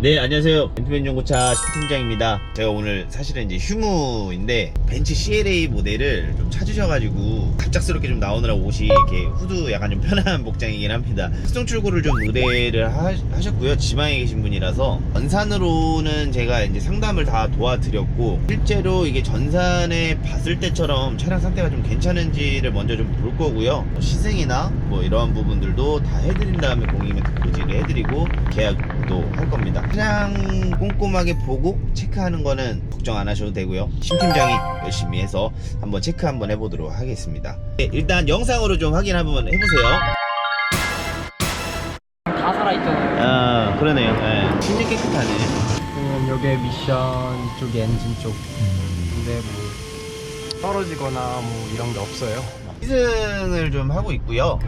네 안녕하세요. 벤트맨 중고차 신팀장입니다. 제가 오늘 사실은 이제 휴무인데 벤츠 CLA 모델을 좀 찾으셔가지고 갑작스럽게 좀 나오느라 옷이 이렇게 후드 약간 좀 편한 복장이긴 합니다. 특성 출고를 좀 의뢰를 하, 하셨고요. 지방에 계신 분이라서 전산으로는 제가 이제 상담을 다 도와드렸고 실제로 이게 전산에 봤을 때처럼 차량 상태가 좀 괜찮은지를 먼저 좀 볼 거고요. 시승이나 뭐 이러한 부분들도 다 해드린 다음에 공임에 고지를 해드리고 계약 도 할 겁니다 차량 꼼꼼하게 보고 체크하는 거는 걱정 안 하셔도 되고요 심 팀장이 열심히 해서 한번 체크 한번 해보도록 하겠습니다 네, 일단 영상으로 좀 확인 한번 해보세요 다 살아있잖아요. 아 그러네요 네. 진짜 깨끗하네 그러면 요게 미션 이쪽 엔진 쪽. 근데 뭐 떨어지거나 뭐 이런 게 없어요. 시승을 좀 하고 있고요.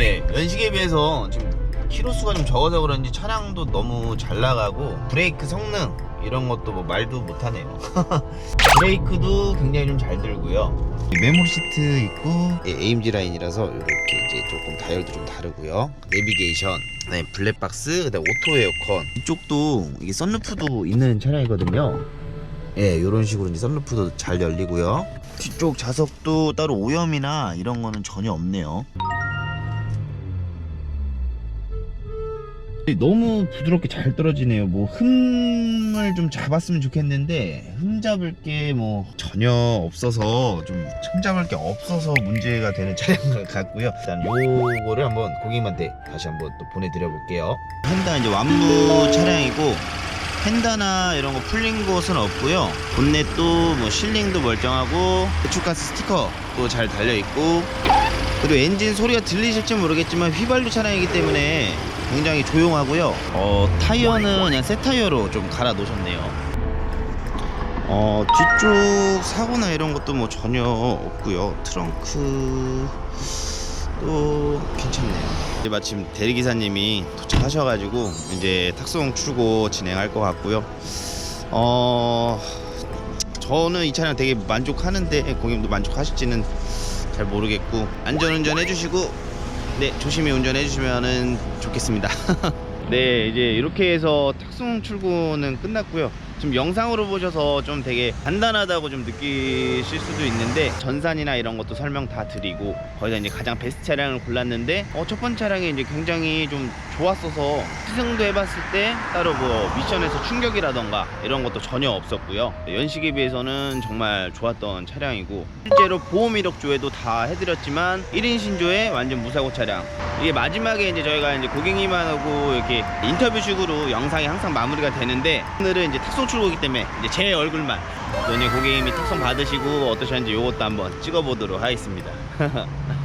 예, 연식에 비해서 지금 키로수가 좀 적어서 그런지 차량도 너무 잘 나가고 브레이크 성능 이런 것도 뭐 말도 못하네요. 브레이크도 굉장히 좀 잘 들고요. 메모리 시트 있고 예, AMG 라인이라서 이렇게 이제 조금 다이얼도 좀 다르고요. 내비게이션, 네, 블랙박스, 그다음 오토 에어컨 이쪽도 이게 썬루프도 있는 차량이거든요. 예, 이런 식으로 이제 썬루프도 잘 열리고요. 뒤쪽 좌석도 따로 오염이나 이런 거는 전혀 없네요. 너무 부드럽게 잘 떨어지네요. 뭐 흠을 좀 잡았으면 좋겠는데 흠 잡을 게 뭐 전혀 없어서 좀 흠 잡을 게 없어서 문제가 되는 차량 같고요. 일단 요거를 한번 고객님한테 다시 한번 또 보내드려 볼게요. 펜다 이제 완무 차량이고 펜다나 이런 거 풀린 곳은 없고요. 본넷도 뭐 실링도 멀쩡하고 배출가스 스티커도 잘 달려 있고 그리고 엔진 소리가 들리실지 모르겠지만 휘발유 차량이기 때문에 굉장히 조용하고요. 어, 타이어는 그냥 새 타이어로 좀 갈아 놓으셨네요. 어, 뒤쪽 사고나 이런 것도 뭐 전혀 없고요. 트렁크 또 괜찮네요. 이제 마침 대리기사님이 도착하셔가지고 이제 탁송 출고 진행할 것 같고요. 어, 저는 이 차량 되게 만족하는데 고객님도 만족하실지는 잘 모르겠고 안전운전 해주시고 네 조심히 운전해 주시면 좋겠습니다. 네 이제 이렇게 해서 탁송 출고는 끝났고요. 지금 영상으로 보셔서 좀 되게 간단하다고 좀 느끼실 수도 있는데 전산이나 이런 것도 설명 다 드리고 거기다 이제 가장 베스트 차량을 골랐는데 어, 첫 번째 차량이 이제 굉장히 좀 좋았어서 시승도 해봤을 때 따로 뭐 미션에서 충격이라던가 이런 것도 전혀 없었고요. 연식에 비해서는 정말 좋았던 차량이고 실제로 보험 이력 조회도 다 해드렸지만 1인 신조에 완전 무사고 차량. 이게 마지막에 이제 저희가 이제 고객님하고 이렇게 인터뷰식으로 영상이 항상 마무리가 되는데 오늘은 이제 탁송 출고이기 때문에 이제 제 얼굴만 또 이제 고객님이 탁송 받으시고 어떠셨는지 요것도 한번 찍어보도록 하겠습니다